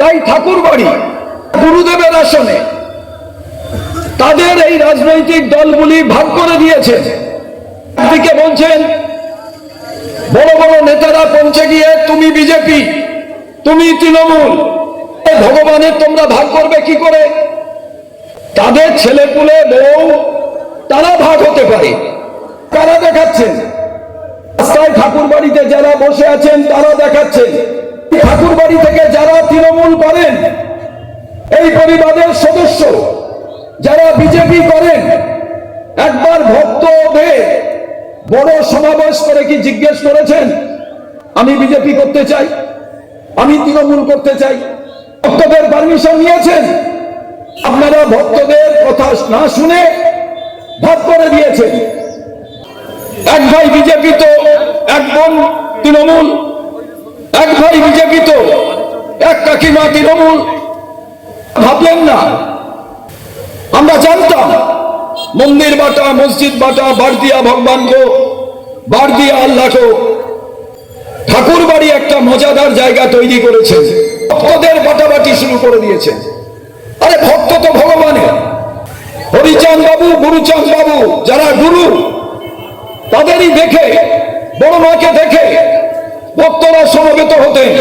তাই ঠাকুর বাড়ি গুরুদেবের আসনে তাদের এই রাজনৈতিক দলগুলি ভাগ করে দিয়েছে। একদিকে বলছেন, বড় বড় নেতারা পৌঁছে গিয়ে, তুমি বিজেপি, তুমি তৃণমূল ভগবানের তোমরা ভাগ করবে কি করে? তাদের ছেলে পুলে বউ, তারা ভাগ হতে পারে। তারা দেখাচ্ছেন। রাস্তায় ঠাকুর বাড়িতে যারা বসে আছেন, তারা দেখাচ্ছেন ঠাকুর বাড়ি থেকে যারা তৃণমূল করেন এই পরিবারের সদস্য যারা বিজেপি করেন, একবার ভক্তদের বড় সমাবেশ করে কি জিজ্ঞেস করেছেন, আমি বিজেপি করতে চাই, আমি তৃণমূল করতে চাই, ভক্তদের পারমিশন নিয়েছেন, আপনারা ভক্তদের কথা না শুনে ভাগ করে দিয়েছেন। এক ভাই বিজেপি তো, এক বোন তৃণমূল, এক ভাই বিজেপি তো, এক কাকিমা তৃণমূল ভাবলেন না। আমরা জানতাম, মন্দির বাটা, মসজিদ বাটা, বারদিয়া ভগবান গো, বারদিয়া আল্লাহ গো। ঠাকুর বাড়ি একটা মজাদার জায়গা তৈরি করেছে। ভক্তদের বাটাবাটি শুরু করে দিয়েছে। আরে ভক্ত তো ভগবানের। হরিচাঁদ বাবু, গুরুচাঁদ বাবু, যারা গুরু, তাদেরই দেখে, বড় মাকে দেখে ভক্তরা সমবেত হতেন।